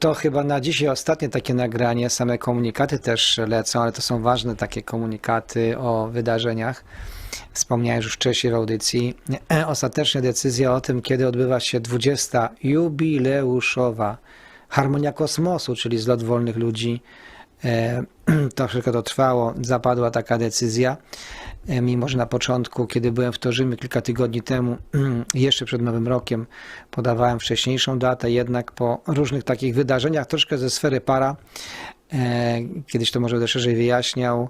E, To chyba na dzisiaj ostatnie takie nagranie. Same komunikaty też lecą, ale to są ważne takie komunikaty o wydarzeniach. Wspomniałem już wcześniej w audycji. E, Ostatecznie decyzja o tym, kiedy odbywa się 20. jubileuszowa Harmonia Kosmosu, czyli zlot wolnych ludzi. E, Troszkę to trwało, zapadła taka decyzja. E, Mimo, że na początku, kiedy byłem w Torzymie kilka tygodni temu, jeszcze przed Nowym Rokiem, podawałem wcześniejszą datę, jednak po różnych takich wydarzeniach, troszkę ze sfery para, e, kiedyś to może będę szerzej wyjaśniał,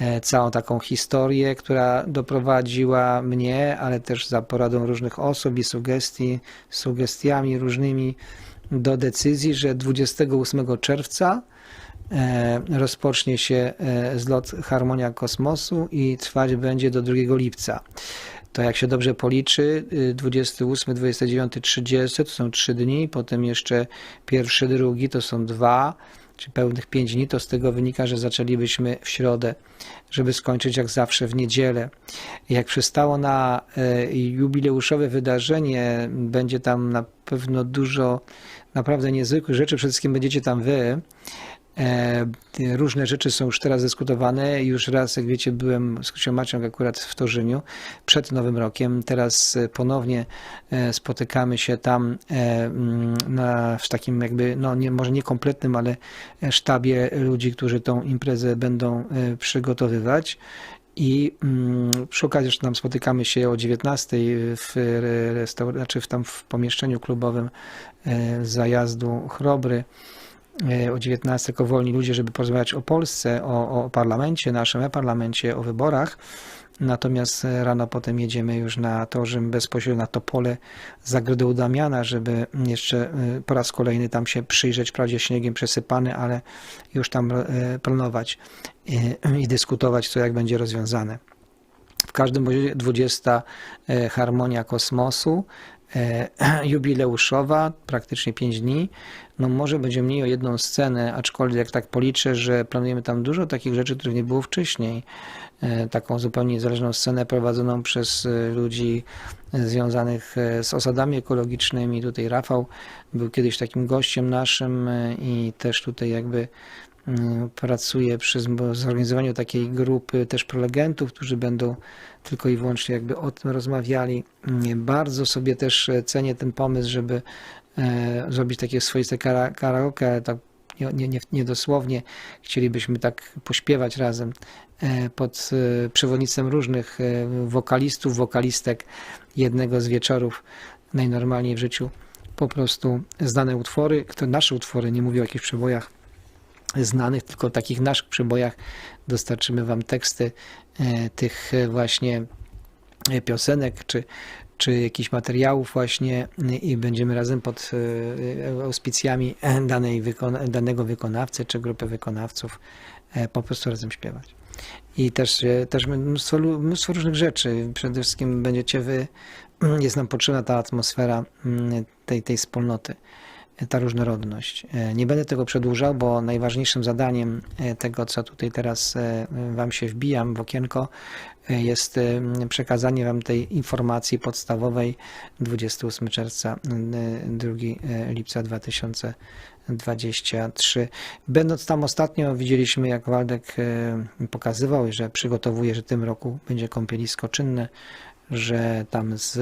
e, całą taką historię, która doprowadziła mnie, ale też za poradą różnych osób i sugestii, sugestiami różnymi do decyzji, że 28 czerwca rozpocznie się e, zlot Harmonia Kosmosu i trwać będzie do 2 lipca. To jak się dobrze policzy, y, 28, 29, 30 to są 3 dni, potem jeszcze pierwszy, drugi to są dwa, czy pełnych 5 dni, to z tego wynika, że zaczęlibyśmy w środę, żeby skończyć jak zawsze w niedzielę. Jak przystało na e, jubileuszowe wydarzenie, będzie tam na pewno dużo naprawdę niezwykłych rzeczy, przede wszystkim będziecie tam wy. E, Różne rzeczy są już teraz dyskutowane. Już raz, jak wiecie, byłem z Krzysią Macią akurat w Torzyniu przed Nowym Rokiem. Teraz e, ponownie e, spotykamy się tam mm, na, w takim jakby, no nie, może nie kompletnym, ale sztabie ludzi, którzy tą imprezę będą przygotowywać. I mm, przy okazji że tam spotykamy się o 19 w, restaur- znaczy w tam w pomieszczeniu klubowym zajazdu Chrobry o 19 jako wolni ludzie, żeby porozmawiać o Polsce, o, o parlamencie, naszym e-parlamencie, o wyborach. Natomiast e, rano potem jedziemy już na Torzym bezpośrednio na Topole Zagrodę u Damiana, żeby jeszcze e, po raz kolejny tam się przyjrzeć, wprawdzie śniegiem przesypany, ale już tam e, planować e, i dyskutować, co jak będzie rozwiązane. W każdym razie 20 e, Harmonia Kosmosu, e, jubileuszowa, praktycznie 5 dni. No może będzie mniej o jedną scenę, aczkolwiek jak tak policzę, że planujemy tam dużo takich rzeczy, których nie było wcześniej. E, Taką zupełnie niezależną scenę prowadzoną przez e, ludzi e, związanych e, z osadami ekologicznymi. Tutaj Rafał był kiedyś takim gościem naszym e, i też tutaj jakby mm, pracuje przy zorganizowaniu takiej grupy też prelegentów, którzy będą tylko i wyłącznie jakby o tym rozmawiali. Mm, Bardzo sobie też e, cenię ten pomysł, żeby e, zrobić takie swoiste kara- karaoke, tak nie, nie, nie, nie dosłownie. Chcielibyśmy tak pośpiewać razem e, pod przewodnictwem różnych wokalistów, wokalistek jednego z wieczorów najnormalniej w życiu. Po prostu znane utwory, to nasze utwory, nie mówię o jakichś przebojach znanych, tylko takich naszych przebojach dostarczymy Wam teksty e, tych e, właśnie e, piosenek, czy, czy jakichś materiałów właśnie i będziemy razem pod auspicjami danej wykona- danego wykonawcy, czy grupy wykonawców po prostu razem śpiewać. I też, też mnóstwo, mnóstwo różnych rzeczy. Przede wszystkim będziecie wy, jest nam potrzebna ta atmosfera mm, tej, tej wspólnoty ta różnorodność. E, Nie będę tego przedłużał, bo najważniejszym zadaniem e, tego, co tutaj teraz e, Wam się wbijam w okienko, jest przekazanie Wam tej informacji podstawowej 28 czerwca, e, 2 lipca 2023. Będąc tam ostatnio, widzieliśmy, jak Waldek pokazywał, że przygotowuje, że w tym roku będzie kąpielisko czynne, że tam z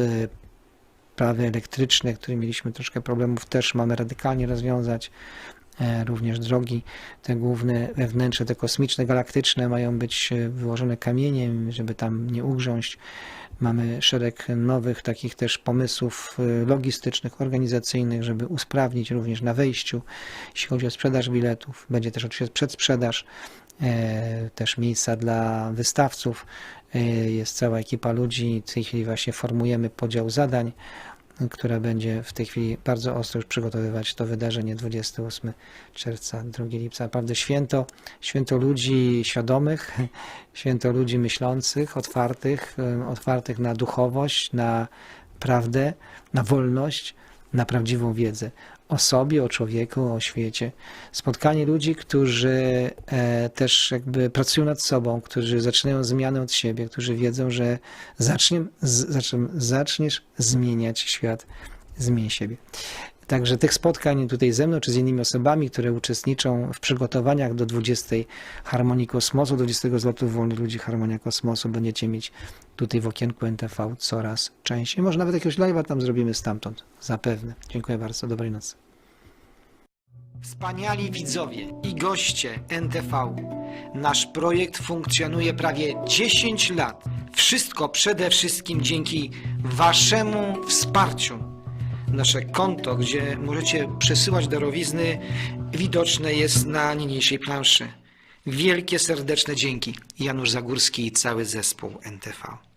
sprawy elektryczne, które mieliśmy troszkę problemów, też mamy radykalnie rozwiązać. E, Również drogi, te główne wewnętrzne, te kosmiczne, galaktyczne mają być e, wyłożone kamieniem, żeby tam nie ugrząść. Mamy szereg nowych takich też pomysłów e, logistycznych, organizacyjnych, żeby usprawnić również na wejściu, jeśli chodzi o sprzedaż biletów. Będzie też oczywiście przedsprzedaż, też miejsca dla wystawców. E, Jest cała ekipa ludzi. W tej chwili właśnie formujemy podział zadań która będzie w tej chwili bardzo ostro już przygotowywać to wydarzenie 28 czerwca, 2 lipca. Naprawdę święto, święto ludzi świadomych, święto ludzi myślących, otwartych, em, otwartych na duchowość, na prawdę, na wolność, na prawdziwą wiedzę o sobie, o człowieku, o świecie. Spotkanie ludzi, którzy e, też jakby pracują nad sobą, którzy zaczynają zmianę od siebie, którzy wiedzą, że zaczniesz zmieniać świat, zmień siebie. Także tych spotkań tutaj ze mną czy z innymi osobami, które uczestniczą w przygotowaniach do 20 Harmonii Kosmosu, 20 zlotów wolnych ludzi Harmonia Kosmosu będziecie mieć tutaj w okienku NTV coraz częściej. Może nawet jakiegoś live'a tam zrobimy stamtąd. Zapewne. Dziękuję bardzo. Dobrej nocy. Wspaniali widzowie i goście NTV. Nasz projekt funkcjonuje prawie 10 lat. Wszystko przede wszystkim dzięki Waszemu wsparciu. Nasze konto, gdzie możecie przesyłać darowizny, widoczne jest na niniejszej planszy. Wielkie serdeczne dzięki. Janusz Zagórski i cały zespół NTV.